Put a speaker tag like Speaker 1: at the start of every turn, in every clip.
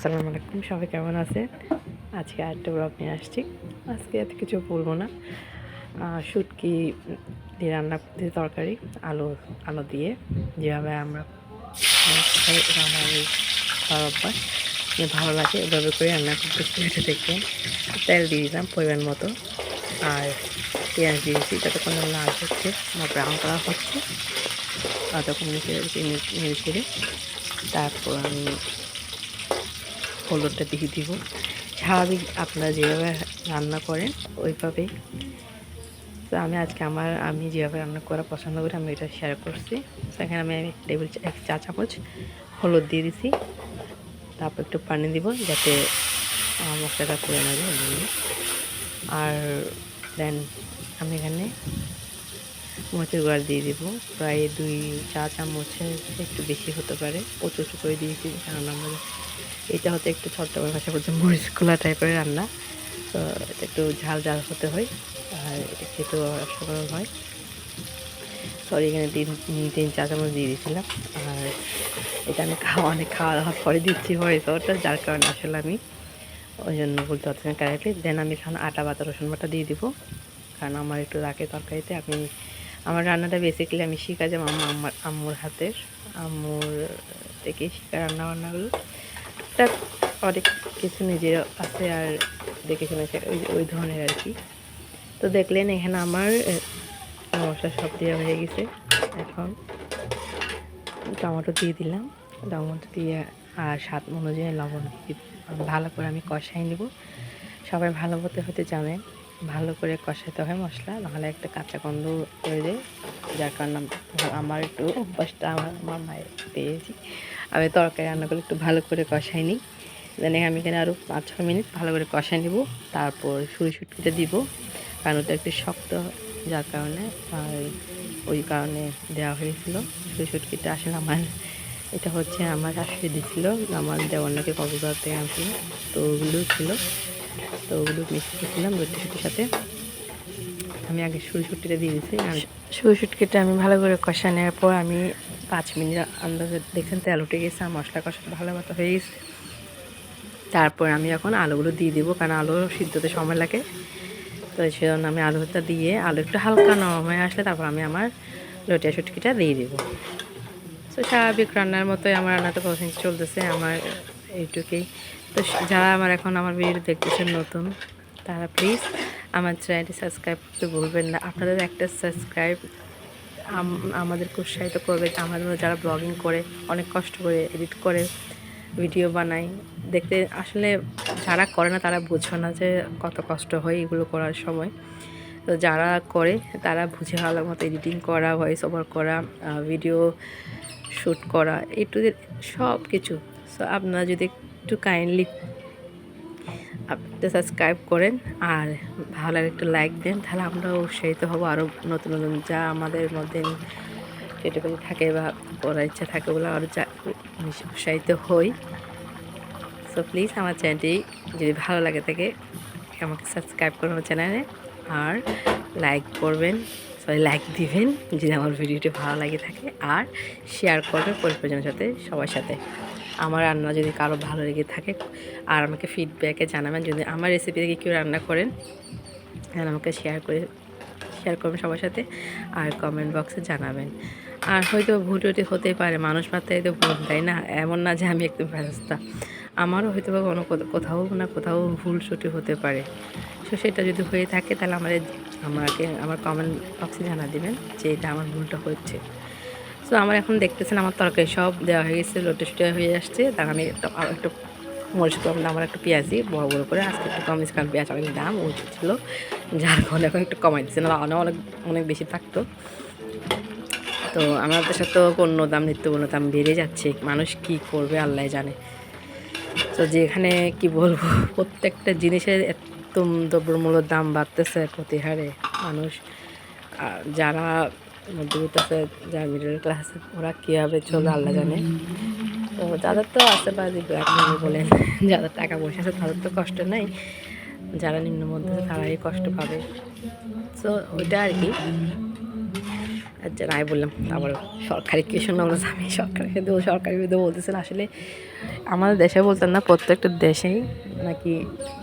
Speaker 1: আসসালামু আলাইকুম, সবাই কেমন আছে আজকে আরেকটা ব্লগ নিয়ে আসছি। আজকে এত কিছু বলব না। শুটকি দিয়ে রান্না করতে তরকারি, আলু আলু দিয়ে। যেভাবে আমরা আমার এই খাওয়ার অভ্যাস। ভালো লাগে এভাবে করে রান্না করতেছি, এটা দেখবেন তেল দিয়ে দিলাম পরিমাণ মতো। আর পেঁয়াজ দিয়েছি যতক্ষণ লাল হচ্ছে বা ব্রাউন করা হচ্ছে। ততক্ষণ নেড়ে ছেড়ে তারপর আমি হলুদটা দিয়ে দিব। স্বাভাবিক আপনারা যেভাবে রান্না করেন, ওইভাবেই। তো আমি আজকে আমার, আমি যেভাবে রান্না করা পছন্দ করি, আমি এটা শেয়ার করছি। সেখানে আমি এক টেবিল এক চা চামচ হলুদ দিয়ে দিছি। তারপর একটু পানি দিব যাতে মশলাটা করে ওই জন্য। আর দেন আমি এখানে মরিচের গুঁড়া দিয়ে দিব। প্রায় দুই চা চামচের একটু বেশি হতে পারে। প্রচুর করে দিয়েছি কারণ আমরা এটা হতে একটু চট্টগ্রাম ভাষা বলছে মরিচ খোলা টাইপের রান্না। তো এটা একটু ঝাল ঝাল হতে হয়, আর এটা খেতেও অসাধারণ হয়। সরি এখানে তিন তিন চা চামচ দিয়ে দিয়েছিলাম। আর এটা আমি খাওয়া, অনেক খাওয়া দাওয়ার পরে দিচ্ছি হয়তো ওটা যার কারণে আসলে আমি ওই জন্য বলতে পারছি না কারেক্টলি। দেন আমি এখানে আটা, বাটা, রসুন বাটা দিয়ে দিব। কারণ আমার একটু রাখে তরকারিতে আমি আমার রান্নাটা বেসিক্যালি আমি শিখা যাব আমার আমার আম্মুর হাতের, আম্মুর থেকে শিখা রান্না বান্নাগুলো তা অনেক কিছু নিজের আছে আর দেখে শুনেছে ওই ওই ধরনের আর কি। তো দেখলেন এখানে আমার মশলা সব দেওয়া হয়ে গেছে এখন। টমেটো দিয়ে দিলাম। টমেটো দিয়ে আর স্বাদ অনুযায়ী লবণ ভালো করে আমি কষাই নিব। সবাই ভালো হতে হতে জানেন। ভালো করে কষাতে হয় মশলা, নাহলে একটা কাঁচা গন্ধ হয়ে যায়। যার কারণে আমার একটু অভ্যাসটা আমার আমার মায়ের পেয়েছি। আমি তরকারি রান্না করলে একটু ভালো করে কষাই নিই। দেন আমি এখানে আরও পাঁচ ছ মিনিট ভালো করে কষাই নিব। তারপর সুরি সুটকিটা দিব। কারণ ওটা একটু শক্ত, যার কারণে ওই কারণে দেওয়া হয়েছিল। সুরি সুটকিটা আসলে আমার, এটা হচ্ছে আমার শাশুড়ি দিছিল। আমার দেওয়ার নাকি কক্সবাজার থেকে আনছিল। তো ওগুলো ছিল। তো ওগুলো মিক্স করেছিলাম রুটি সাথে আমি আগে সুরি সুটকিটা দিয়ে দিয়েছি আর সুরি সুটকিটা আমি ভালো করে কষা নেওয়ার পর আমি পাঁচ মিনিট আন্দাজে দেখছেন তেল উঠে গেছে, আর মশলা কষাটা ভালো মতো হয়ে গেছে। তারপর আমি এখন আলুগুলো দিয়ে দিব, কারণ আলু সিদ্ধতে সময় লাগে। তো সেজন্য আমি আলুটা দিয়ে, আলু একটু হালকা নরম হয়ে আসলে তারপর আমি আমার লটিয়া শুটকিটা দিয়ে দিব। তো স্বাভাবিক রান্নার মতোই আমার রান্নাটা প্রসেস চলতেছে, আমার এইটুকুই। তো যারা আমার এখন আমার ভিডিও দেখতেছেন নতুন, তারা প্লিজ আমার চ্যানেলটি সাবস্ক্রাইব করতে ভুলবেন না। আপনাদের একটা সাবস্ক্রাইব আমাদেরকে উৎসাহিত করবে আমাদের যারা ব্লগিং করে, অনেক কষ্ট করে এডিট করে ভিডিও বানায়। দেখতে আসলে যারা করে না, তারা বুঝবে না যে কত কষ্ট হয় এগুলো করার সময়। তো যারা করে, তারা বুঝে ভালো মতো এডিটিং করা ভয়েস ওভার করা ভিডিও শ্যুট করা এ টু সব কিছু সো আপনারা যদি একটু কাইন্ডলি আপনি সাবস্ক্রাইব করেন আর ভালো লাগে একটু লাইক দেন, তাহলে আমরা উৎসাহিত হব আরও নতুন নতুন যা আমাদের মধ্যে ক্রিয়েটিভিটি থাকে বা করার ইচ্ছা থাকে বলে আরও উৎসাহিত হই। সো প্লিজ আমার চ্যানেলটি যদি ভালো লাগে থাকে, আমাকে সাবস্ক্রাইব করুন আমার চ্যানেলে আর লাইক করবেন সরি লাইক দিবেন, যদি আমার ভিডিওটি ভালো লাগে থাকে আর শেয়ার করবেন পরিবারজনের সাথে, সবার সাথে। আমার রান্না যদি কারও ভালো লেগে থাকে আর আমাকে ফিডব্যাকে জানাবেন, যদি আমার রেসিপি থেকে কেউ রান্না করেন, তাহলে আমাকে শেয়ার করে শেয়ার করবেন সবার সাথে আর কমেন্ট বক্সে জানাবেন। আর হয়তো ভুল টুটি হতেই পারে, মানুষ মাত্রায় তো ভুল, তাই না? এমন না যে আমি একদম ব্যবস্থা আমারও হয়তো বা কোনো কোথা- কোথাও না কোথাও ভুল ত্রুটি হতে পারে। তো সেটা যদি হয়ে থাকে, তাহলে আমাদের, আমাকে, আমার কমেন্ট বক্সে জানা দিবেন যে এটা আমার ভুলটা হচ্ছে। সো আমার এখন দেখতেছেন আমার তরকারি সব দেওয়া হয়ে গেছে, লোটে শুটে হয়ে আসছে। তার আমি একটু আরও একটু মরিচ কম আমার একটু পেঁয়াজি, বড় বড় করে। আজকে একটু কম কারণ পেঁয়াজ অনেক দাম উচিত ছিল। যার ফলে এখন একটু কমাই দিচ্ছে না অনেক অনেক অনেক বেশি থাকতো। তো আমাদের তো পণ্য দাম নিত্য পণ্য দাম বেড়ে যাচ্ছে। মানুষ কি করবে, আল্লাহ জানে। তো যেখানে কি বলব, প্রত্যেকটা জিনিসের এত দ্রব্যমূল্যের দাম বাড়তেছে প্রতি হারে। মানুষ যারা মধ্যবিত্ত আছে, যারা মিডল ক্লাস ওরা কীভাবে চলবে আল্লাহ জানে। তো যাদের তো আছে বা ব্ল্যাক বলেন, যাদের টাকা পয়সা আছে, তাদের তো কষ্ট নাই। যারা নিম্ন মধ্যে তারাই কষ্ট পাবে। তো ওইটা আর কি। আচ্ছা নাই বললাম, তারপরে সরকারি কি শুনলাম না আমি সরকারি দেবো সরকারি দেবো বলতেছেন। আসলে আমাদের দেশে বলতেন না, প্রত্যেকটা দেশেই নাকি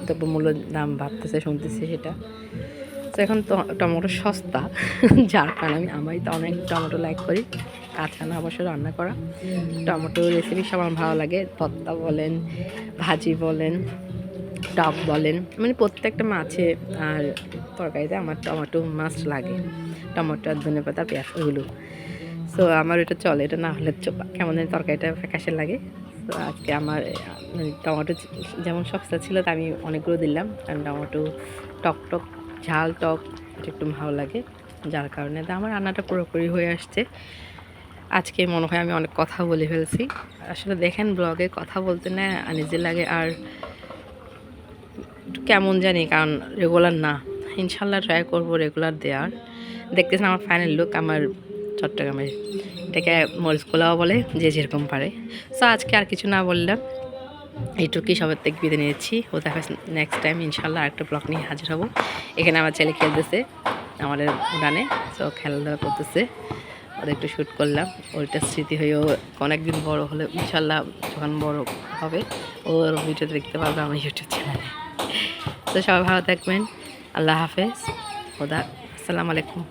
Speaker 1: দ্রব্যমূল্য দাম বাড়তেছে, শুনতেছি সেটা। তো এখন টমেটো সস্তা, যার কারণে আমি তো অনেক টমেটো লাইক করি। কাঁচা না অবশ্য রান্না করা। টমেটো রেসিপি সব আমার ভালো লাগে। ভর্তা বলেন, ভাজি বলেন, টক বলেন। মানে প্রত্যেকটা মাছে আর তরকারিতে আমার টমেটো মাছ লাগে। টমেটো আর ধনে পাতা, পেঁয়াজ ওগুলো সো আমার এটা চলে, এটা না হলে কেমন তরকারিটা ফ্যাকাশে লাগে। তো আজকে আমার মানে টমেটো যেমন সস্তা ছিল, তা আমি অনেকগুলো দিলাম। কারণ টমেটো টক টক ঝাল, টক একটু ভালো লাগে। যার কারণে তো আমার রান্নাটা পুরোপুরি হয়ে আসছে। আজকে মনে হয় আমি অনেক কথা বলে ফেলছি। আসলে দেখেন ব্লগে কথা বলতে না নিজে লাগে আর কেমন জানি, কারণ রেগুলার না। ইনশাল্লাহ ট্রাই করব রেগুলার দেওয়ার দেখতেছেন আমার ফাইনাল লুক আমার চট্টগ্রামের। এটাকে মরিচ কোলাও বলে, যে যেরকম পারে। সো আজকে আর কিছু না বললাম। এইটুকুই সবার থেকে বিদায় নিয়েছি ও দেখা নেক্সট টাইম ইনশাল্লাহ আরেকটা ব্লগ নিয়ে হাজির হব। এখানে আমার ছেলে খেলতেছে, আমাদের গানে তো খেলাধুলা করতেছে। ওদের একটু শ্যুট করলাম। ওইটা স্মৃতি হয়েও অনেকদিন বড় হলে ইনশাল্লাহ যখন বড় হবে ওর ভিডিও দেখতে পারবে আমার ইউটিউব চ্যানেলে তো সবাই ভালো থাকবেন। আল্লাহ হাফেজ। ওদা আসসালামু আলাইকুম।